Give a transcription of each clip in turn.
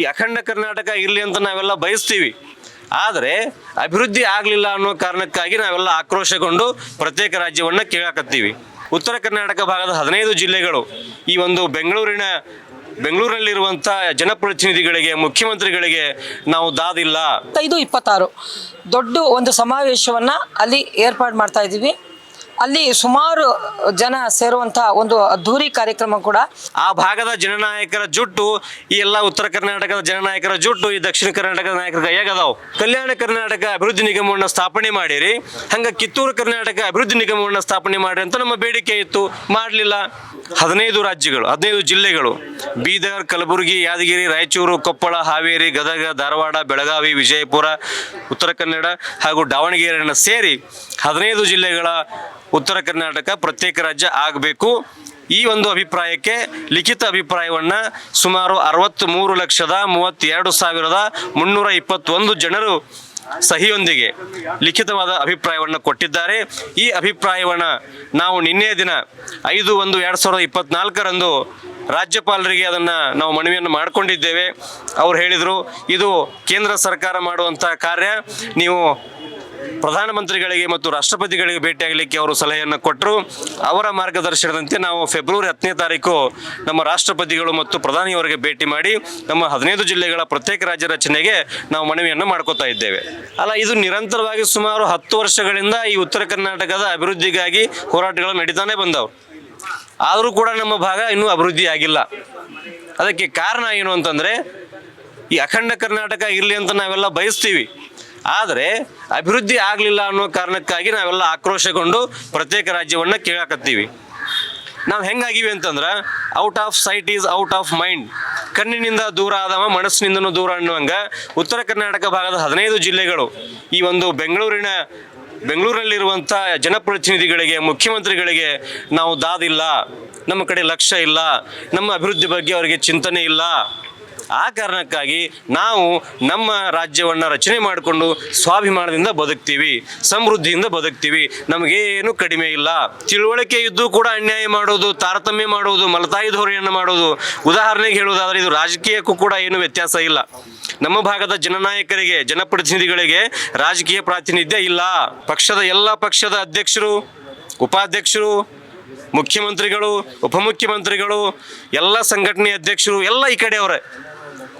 ಈ ಅಖಂಡ ಕರ್ನಾಟಕ ಇರಲಿ ಅಂತ ನಾವೆಲ್ಲ ಬಯಸ್ತೀವಿ. ಆದರೆ ಅಭಿವೃದ್ಧಿ ಆಗಲಿಲ್ಲ ಅನ್ನೋ ಕಾರಣಕ್ಕಾಗಿ ನಾವೆಲ್ಲ ಆಕ್ರೋಶಗೊಂಡು ಪ್ರತ್ಯೇಕ ರಾಜ್ಯವನ್ನು ಕೇಳಾಕತ್ತೀವಿ. ಉತ್ತರ ಕರ್ನಾಟಕ ಭಾಗದ ಹದಿನೈದು ಜಿಲ್ಲೆಗಳು ಈ ಒಂದು ಬೆಂಗಳೂರಿನ ಬೆಂಗಳೂರಿನಲ್ಲಿರುವಂಥ ಜನಪ್ರತಿನಿಧಿಗಳಿಗೆ, ಮುಖ್ಯಮಂತ್ರಿಗಳಿಗೆ ನಾವು ದಾದಿಲ್ಲ. ಐದು ಇಪ್ಪತ್ತಾರು. ದೊಡ್ಡ ಒಂದು ಸಮಾವೇಶವನ್ನು ಅಲ್ಲಿ ಏರ್ಪಾಡು ಮಾಡ್ತಾ ಇದ್ದೀವಿ. ಅಲ್ಲಿ ಸುಮಾರು ಜನ ಸೇರುವಂತಹ ಒಂದು ಅದ್ಧೂರಿ ಕಾರ್ಯಕ್ರಮ ಕೂಡ. ಆ ಭಾಗದ ಜನನಾಯಕರ ಜುಟ್ಟು, ಈ ಎಲ್ಲ ಉತ್ತರ ಕರ್ನಾಟಕದ ಜನನಾಯಕರ ಜುಟ್ಟು, ಈ ದಕ್ಷಿಣ ಕರ್ನಾಟಕದ ನಾಯಕರ ಹೇಗದಾವ್ ಕಲ್ಯಾಣ ಕರ್ನಾಟಕ ಅಭಿವೃದ್ಧಿ ನಿಗಮವನ್ನು ಸ್ಥಾಪನೆ ಮಾಡಿರಿ. ಹಂಗ ಕಿತ್ತೂರು ಕರ್ನಾಟಕ ಅಭಿವೃದ್ಧಿ ನಿಗಮವನ್ನು ಸ್ಥಾಪನೆ ಮಾಡಿರಿ ಅಂತ ನಮ್ಮ ಬೇಡಿಕೆ ಇತ್ತು. ಮಾಡಲಿಲ್ಲ. ಹದಿನೈದು ರಾಜ್ಯಗಳು, ಹದಿನೈದು ಜಿಲ್ಲೆಗಳು. ಬೀದರ್, ಕಲಬುರಗಿ, ಯಾದಗಿರಿ, ರಾಯಚೂರು, ಕೊಪ್ಪಳ, ಹಾವೇರಿ, ಗದಗ, ಧಾರವಾಡ, ಬೆಳಗಾವಿ, ವಿಜಯಪುರ, ಉತ್ತರ ಕನ್ನಡ ಹಾಗೂ ದಾವಣಗೆರೆಯನ್ನು ಸೇರಿ ಹದಿನೈದು ಜಿಲ್ಲೆಗಳ ಉತ್ತರ ಕರ್ನಾಟಕ ಪ್ರತ್ಯೇಕ ರಾಜ್ಯ ಆಗಬೇಕು. ಈ ಒಂದು ಅಭಿಪ್ರಾಯಕ್ಕೆ ಲಿಖಿತ ಅಭಿಪ್ರಾಯವನ್ನು ಸುಮಾರು ಅರವತ್ತ್ಮೂರು ಲಕ್ಷದ ಮೂವತ್ತೆರಡು ಸಾವಿರದ ಮುನ್ನೂರ ಇಪ್ಪತ್ತೊಂದು ಜನರು ಸಹಿಯೊಂದಿಗೆ ಲಿಖಿತವಾದ ಅಭಿಪ್ರಾಯವನ್ನು ಕೊಟ್ಟಿದ್ದಾರೆ. ಈ ಅಭಿಪ್ರಾಯವನ್ನು ನಾವು ನಿನ್ನೆ ದಿನ ಐದು ಒಂದು ಎರಡು ಸಾವಿರದ ಇಪ್ಪತ್ನಾಲ್ಕರಂದು ರಾಜ್ಯಪಾಲರಿಗೆ ಅದನ್ನು ನಾವು ಮನವಿಯನ್ನು ಮಾಡಿಕೊಂಡಿದ್ದೇವೆ. ಅವ್ರು ಹೇಳಿದರು, ಇದು ಕೇಂದ್ರ ಸರ್ಕಾರ ಮಾಡುವಂಥ ಕಾರ್ಯ. ನೀವು ಪ್ರಧಾನಮಂತ್ರಿಗಳಿಗೆ ಮತ್ತು ರಾಷ್ಟ್ರಪತಿಗಳಿಗೆ ಭೇಟಿಯಾಗಲಿಕ್ಕೆ ಅವರು ಸಲಹೆಯನ್ನು ಕೊಟ್ಟರು ಅವರ ಮಾರ್ಗದರ್ಶನದಂತೆ ನಾವು ಫೆಬ್ರವರಿ ಹತ್ತನೇ ತಾರೀಕು ನಮ್ಮ ರಾಷ್ಟ್ರಪತಿಗಳು ಮತ್ತು ಪ್ರಧಾನಿಯವರಿಗೆ ಭೇಟಿ ಮಾಡಿ ನಮ್ಮ ಹದಿನೈದು ಜಿಲ್ಲೆಗಳ ಪ್ರತ್ಯೇಕ ರಾಜ್ಯ ರಚನೆಗೆ ನಾವು ಮನವಿಯನ್ನು ಮಾಡ್ಕೋತಾ ಇದ್ದೇವೆ. ಅಲ್ಲ, ಇದು ನಿರಂತರವಾಗಿ ಸುಮಾರು ಹತ್ತು ವರ್ಷಗಳಿಂದ ಈ ಉತ್ತರ ಕರ್ನಾಟಕದ ಅಭಿವೃದ್ಧಿಗಾಗಿ ಹೋರಾಟಗಳು ನಡೀತಾನೆ ಬಂದವು. ಆದರೂ ಕೂಡ ನಮ್ಮ ಭಾಗ ಇನ್ನೂ ಅಭಿವೃದ್ಧಿ ಆಗಿಲ್ಲ. ಅದಕ್ಕೆ ಕಾರಣ ಏನು ಅಂತಂದರೆ, ಈ ಅಖಂಡ ಕರ್ನಾಟಕ ಇರಲಿ ಅಂತ ನಾವೆಲ್ಲ ಬಯಸ್ತೀವಿ. ಆದರೆ ಅಭಿವೃದ್ಧಿ ಆಗಲಿಲ್ಲ ಅನ್ನೋ ಕಾರಣಕ್ಕಾಗಿ ನಾವೆಲ್ಲ ಆಕ್ರೋಶಗೊಂಡು ಪ್ರತ್ಯೇಕ ರಾಜ್ಯವನ್ನು ಕೇಳಾಕತ್ತೀವಿ. ನಾವು ಹೆಂಗಾಗಿವಿ ಅಂತಂದ್ರೆ out of sight is out of mind. ಕಣ್ಣಿನಿಂದ ದೂರ ಆದವ, ಮನಸ್ಸಿನಿಂದನೂ ದೂರ ಅನ್ನುವಂಗ ಉತ್ತರ ಕರ್ನಾಟಕ ಭಾಗದ ಹದಿನೈದು ಜಿಲ್ಲೆಗಳು. ಈ ಒಂದು ಬೆಂಗಳೂರಿನ ಬೆಂಗಳೂರಿನಲ್ಲಿರುವಂಥ ಜನಪ್ರತಿನಿಧಿಗಳಿಗೆ, ಮುಖ್ಯಮಂತ್ರಿಗಳಿಗೆ ನಾವು ದಾದಿಲ್ಲ, ನಮ್ಮ ಕಡೆ ಲಕ್ಷ್ಯ ಇಲ್ಲ, ನಮ್ಮ ಅಭಿವೃದ್ಧಿ ಬಗ್ಗೆ ಅವರಿಗೆ ಚಿಂತನೆ ಇಲ್ಲ. ಆ ಕಾರಣಕ್ಕಾಗಿ ನಾವು ನಮ್ಮ ರಾಜ್ಯವನ್ನು ರಚನೆ ಮಾಡಿಕೊಂಡು ಸ್ವಾಭಿಮಾನದಿಂದ ಬದುಕ್ತೀವಿ, ಸಮೃದ್ಧಿಯಿಂದ ಬದುಕ್ತೀವಿ. ನಮಗೇನು ಕಡಿಮೆ ಇಲ್ಲ. ತಿಳುವಳಿಕೆ ಇದ್ದು ಕೂಡ ಅನ್ಯಾಯ ಮಾಡೋದು, ತಾರತಮ್ಯ ಮಾಡೋದು, ಮಲತಾಯಿ ಧೋರಣೆಯನ್ನು ಮಾಡೋದು. ಉದಾಹರಣೆಗೆ ಹೇಳುವುದಾದರೆ ಇದು ರಾಜಕೀಯಕ್ಕೂ ಕೂಡ ಏನು ವ್ಯತ್ಯಾಸ ಇಲ್ಲ. ನಮ್ಮ ಭಾಗದ ಜನನಾಯಕರಿಗೆ, ಜನಪ್ರತಿನಿಧಿಗಳಿಗೆ ರಾಜಕೀಯ ಪ್ರಾತಿನಿಧ್ಯ ಇಲ್ಲ. ಪಕ್ಷದ ಎಲ್ಲ ಪಕ್ಷದ ಅಧ್ಯಕ್ಷರು, ಉಪಾಧ್ಯಕ್ಷರು, ಮುಖ್ಯಮಂತ್ರಿಗಳು, ಉಪಮುಖ್ಯಮಂತ್ರಿಗಳು, ಎಲ್ಲ ಸಂಘಟನೆ ಅಧ್ಯಕ್ಷರು, ಎಲ್ಲ ಈ ಕಡೆಯವರೇ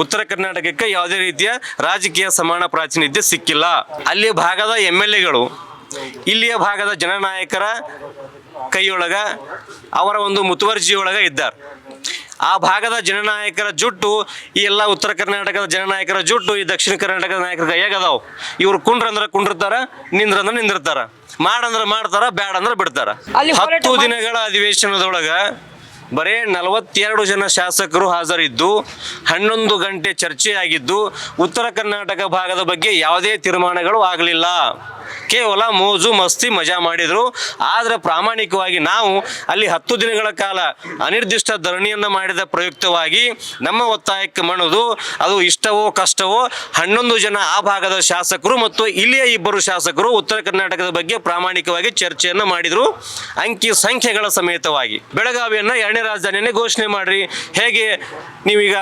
ಉತ್ತರ ಕರ್ನಾಟಕಕ್ಕೆ ಯಾವುದೇ ರೀತಿಯ ರಾಜಕೀಯ ಸಮಾನ ಪ್ರಾತಿನಿಧ್ಯ ಸಿಕ್ಕಿಲ್ಲ. ಅಲ್ಲಿಯ ಭಾಗದ ಎಂ ಎಲ್ ಎಗಳು ಇಲ್ಲಿಯ ಭಾಗದ ಜನನಾಯಕರ ಕೈಯೊಳಗ ಅವರ ಒಂದು ಮುತುವರ್ಜಿಯೊಳಗ ಇದ್ದಾರೆ. ಆ ಭಾಗದ ಜನನಾಯಕರ ಜುಟ್ಟು ಈ ಎಲ್ಲ ಉತ್ತರ ಕರ್ನಾಟಕದ ಜನನಾಯಕರ ಜುಟ್ಟು ಈ ದಕ್ಷಿಣ ಕರ್ನಾಟಕದ ನಾಯಕರ ಕೈಯಾಗ ಅದಾವ್. ಇವ್ರು ಕುಂಡ್ರಂದ್ರೆ ಕುಂಡಿರ್ತಾರ ನಿಂದ್ರಂದ್ರೆ ನಿಂದಿರ್ತಾರ. ಮಾಡಂದ್ರೆ ಮಾಡ್ತಾರ ಬ್ಯಾಡ ಅಂದ್ರೆ ಬಿಡ್ತಾರ. ಅಲ್ಲಿ ಹತ್ತು ದಿನಗಳ ಅಧಿವೇಶನದೊಳಗ ಬರೇ ನಲವತ್ತೆರಡು ಜನ ಶಾಸಕರು ಹಾಜರಿದ್ದು, ಹನ್ನೊಂದು ಗಂಟೆ ಚರ್ಚೆಯಾಗಿದ್ದು, ಉತ್ತರ ಕರ್ನಾಟಕ ಭಾಗದ ಬಗ್ಗೆ ಯಾವುದೇ ತೀರ್ಮಾನಗಳು ಆಗಲಿಲ್ಲ. ಕೇವಲ ಮೋಜು ಮಸ್ತಿ ಮಜಾ ಮಾಡಿದರು. ಆದರೆ ಪ್ರಾಮಾಣಿಕವಾಗಿ ನಾವು ಅಲ್ಲಿ ಹತ್ತು ದಿನಗಳ ಕಾಲ ಅನಿರ್ದಿಷ್ಟ ಧರಣಿಯನ್ನು ಮಾಡಿದ ಪ್ರಯುಕ್ತವಾಗಿ ನಮ್ಮ ಒತ್ತಾಯಕ್ಕೆ ಮಣದು. ಅದು ಇಷ್ಟವೋ ಕಷ್ಟವೋ ಹನ್ನೊಂದು ಜನ ಆ ಭಾಗದ ಶಾಸಕರು ಮತ್ತು ಇಲ್ಲಿಯ ಇಬ್ಬರು ಶಾಸಕರು ಉತ್ತರ ಕರ್ನಾಟಕದ ಬಗ್ಗೆ ಪ್ರಾಮಾಣಿಕವಾಗಿ ಚರ್ಚೆಯನ್ನು ಮಾಡಿದರು. ಅಂಕಿ ಸಂಖ್ಯೆಗಳ ಸಮೇತವಾಗಿ. ಬೆಳಗಾವಿಯನ್ನ ಎರಡನೇ ರಾಜಧಾನಿಯನ್ನೇ ಘೋಷಣೆ ಮಾಡ್ರಿ. ಹೇಗೆ ನೀವೀಗ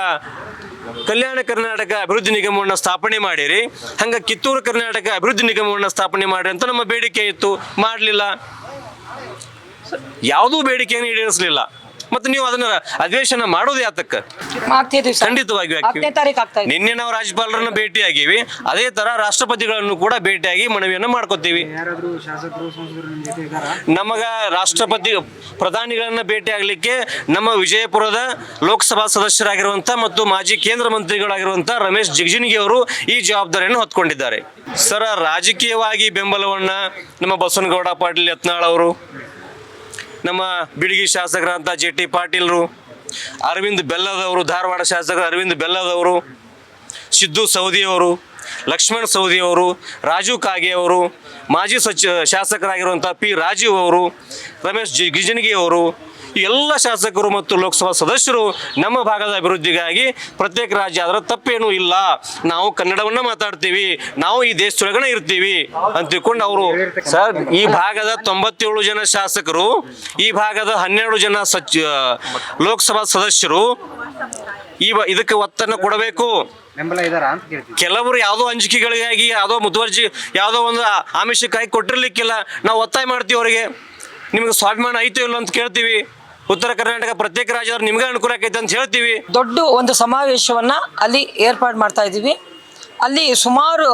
ಕಲ್ಯಾಣ ಕರ್ನಾಟಕ ಅಭಿವೃದ್ಧಿ ನಿಗಮವನ್ನು ಸ್ಥಾಪನೆ ಮಾಡಿರಿ. ಹಂಗ ಕಿತ್ತೂರು ಕರ್ನಾಟಕ ಅಭಿವೃದ್ಧಿ ನಿಗಮವನ್ನು ಸ್ಥಾಪನೆ ಮಾಡಿ ಅಂತ ನಮ್ಮ ಬೇಡಿಕೆ ಇತ್ತು. ಮಾಡಲಿಲ್ಲ. ಯಾವುದೂ ಬೇಡಿಕೆಯನ್ನು ಈಡೇರಿಸಲಿಲ್ಲ. ಮತ್ತು ನೀವು ಅದನ್ನ ಅಧಿವೇಶನ ಮಾಡೋದು ಯಾತಕ್ಕ? ಖಂಡಿತವಾಗಿ ನಿನ್ನೆ ನಾವು ರಾಜ್ಯಪಾಲರನ್ನ ಭೇಟಿಯಾಗಿವಿ. ಅದೇ ತರ ರಾಷ್ಟ್ರಪತಿಗಳನ್ನು ಕೂಡ ಭೇಟಿಯಾಗಿ ಮನವಿಯನ್ನು ಮಾಡ್ಕೋತೀವಿ. ಯಾರಾದ್ರೂ ಶಾಸಕರು ಸಂಸದರು ನಿಮ್ಮ ಜೊತೆ ಇದ್ದಾರಾ? ನಮಗ ರಾಷ್ಟ್ರಪತಿ ಪ್ರಧಾನಿಗಳನ್ನ ಭೇಟಿ ಆಗ್ಲಿಕ್ಕೆ ನಮ್ಮ ವಿಜಯಪುರದ ಲೋಕಸಭಾ ಸದಸ್ಯರಾಗಿರುವಂತಹ ಮತ್ತು ಮಾಜಿ ಕೇಂದ್ರ ಮಂತ್ರಿಗಳಾಗಿರುವಂತಹ ರಮೇಶ್ ಜಿಗಜಿಣಗಿ ಅವರು ಈ ಜವಾಬ್ದಾರಿಯನ್ನು ಹೊತ್ಕೊಂಡಿದ್ದಾರೆ. ಸರ ರಾಜಕೀಯವಾಗಿ ಬೆಂಬಲವನ್ನ ನಮ್ಮ ಬಸವನಗೌಡ ಪಾಟೀಲ್ ಯತ್ನಾಳ್ ಅವರು ನಮ್ಮ ಬಿಡಗಿ ಶಾಸಕರಂತ ಜೆ ಟಿ ಪಾಟೀಲ್ರು, ಅರವಿಂದ್ ಬೆಲ್ಲದವರು, ಧಾರವಾಡ ಶಾಸಕ ಅರವಿಂದ್ ಬೆಲ್ಲದವರು, ಸಿದ್ದು ಸೌದಿಯವರು ಲಕ್ಷ್ಮಣ್ ಸೌದಿಯವರು ರಾಜು ಕಾಗೆ ಅವರು ಮಾಜಿ ಸಚಿವ ಶಾಸಕರಾಗಿರುವಂಥ ಪಿ ರಾಜೀವ್ ಅವರು, ರಮೇಶ್ ಈ ಎಲ್ಲ ಶಾಸಕರು ಮತ್ತು ಲೋಕಸಭಾ ಸದಸ್ಯರು ನಮ್ಮ ಭಾಗದ ಅಭಿವೃದ್ಧಿಗಾಗಿ ಪ್ರತ್ಯೇಕ ರಾಜ್ಯ ಅದರ ತಪ್ಪೇನೂ ಇಲ್ಲ. ನಾವು ಕನ್ನಡವನ್ನ ಮಾತಾಡ್ತೀವಿ ನಾವು ಈ ದೇಶದೊಳಗನೆ ಇರ್ತೀವಿ ಅಂತ ತಿಳ್ಕೊಂಡು ಅವರು ಸರ್ ಈ ಭಾಗದ ತೊಂಬತ್ತೇಳು ಜನ ಶಾಸಕರು ಈ ಭಾಗದ ಹನ್ನೆರಡು ಜನ ಸಚಿವ ಲೋಕಸಭಾ ಸದಸ್ಯರು ಈ ಇದಕ್ಕೆ ಒತ್ತನ್ನು ಕೊಡಬೇಕು. ಕೆಲವರು ಯಾವುದೋ ಅಂಜಿಕೆಗಳಿಗಾಗಿ ಯಾವುದೋ ಮುತುವರ್ಜಿ ಯಾವುದೋ ಒಂದು ಆಮಿಷಕ್ಕಾಗಿ ಕೊಟ್ಟಿರ್ಲಿಕ್ಕಿಲ್ಲ. ನಾವು ಒತ್ತಾಯ ಮಾಡ್ತೀವಿ ಅವರಿಗೆ. ನಿಮ್ಗೆ ಸ್ವಾಭಿಮಾನ ಐತೋ ಇಲ್ಲ ಅಂತ ಕೇಳ್ತೀವಿ. ಉತ್ತರ ಕರ್ನಾಟಕ ಪ್ರತ್ಯೇಕ ರಾಜ್ಯ ನಿಮಗೆ ಅನುಕೂಲ ಆಕೈತೆ ಅಂತ ಹೇಳ್ತೀವಿ. ದೊಡ್ಡ ಒಂದು ಸಮಾವೇಶವನ್ನ ಅಲ್ಲಿ ಏರ್ಪಾಡು ಮಾಡ್ತಾ ಇದ್ದೀವಿ. ಅಲ್ಲಿ ಸುಮಾರು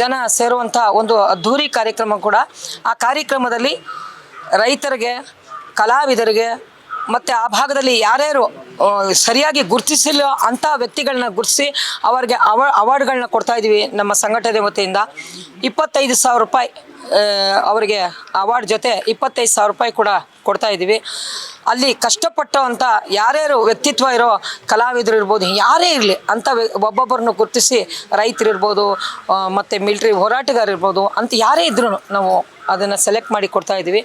ಜನ ಸೇರುವಂಥ ಒಂದು ಅದ್ಧೂರಿ ಕಾರ್ಯಕ್ರಮ ಕೂಡ ಆ ಕಾರ್ಯಕ್ರಮದಲ್ಲಿ ರೈತರಿಗೆ, ಕಲಾವಿದರಿಗೆ ಮತ್ತು ಆ ಭಾಗದಲ್ಲಿ ಯಾರ್ಯಾರು ಸರಿಯಾಗಿ ಗುರುತಿಸಿಲ್ಲ ಅಂತ ವ್ಯಕ್ತಿಗಳನ್ನ ಗುರುತಿಸಿ ಅವರಿಗೆ ಅವ, ಅವಾರ್ಡ್ಗಳನ್ನ ಕೊಡ್ತಾ ಇದೀವಿ ನಮ್ಮ ಸಂಘಟನೆ ವತಿಯಿಂದ. ಇಪ್ಪತ್ತೈದು ಸಾವಿರ ರೂಪಾಯಿ ಅವರಿಗೆ ಅವಾರ್ಡ್ ಜೊತೆ ಇಪ್ಪತ್ತೈದು ಸಾವಿರ ರೂಪಾಯಿ ಕೂಡ ಕೊಡ್ತಾ ಇದ್ದೀವಿ. ಅಲ್ಲಿ ಕಷ್ಟಪಟ್ಟವಂಥ ಯಾರ್ಯಾರು ವ್ಯಕ್ತಿತ್ವ ಇರೋ ಕಲಾವಿದರು ಇರ್ಬೋದು, ಯಾರೇ ಇರಲಿ ಅಂಥ ಒಬ್ಬೊಬ್ಬರನ್ನು ಗುರುತಿಸಿ ರೈತರಿರ್ಬೋದು ಮತ್ತು ಮಿಲ್ಟ್ರಿ ಹೋರಾಟಗಾರ ಇರ್ಬೋದು, ಅಂತ ಯಾರೇ ಇದ್ರೂ ನಾವು ಅದನ್ನು ಸೆಲೆಕ್ಟ್ ಮಾಡಿ ಕೊಡ್ತಾ ಇದ್ದೀವಿ.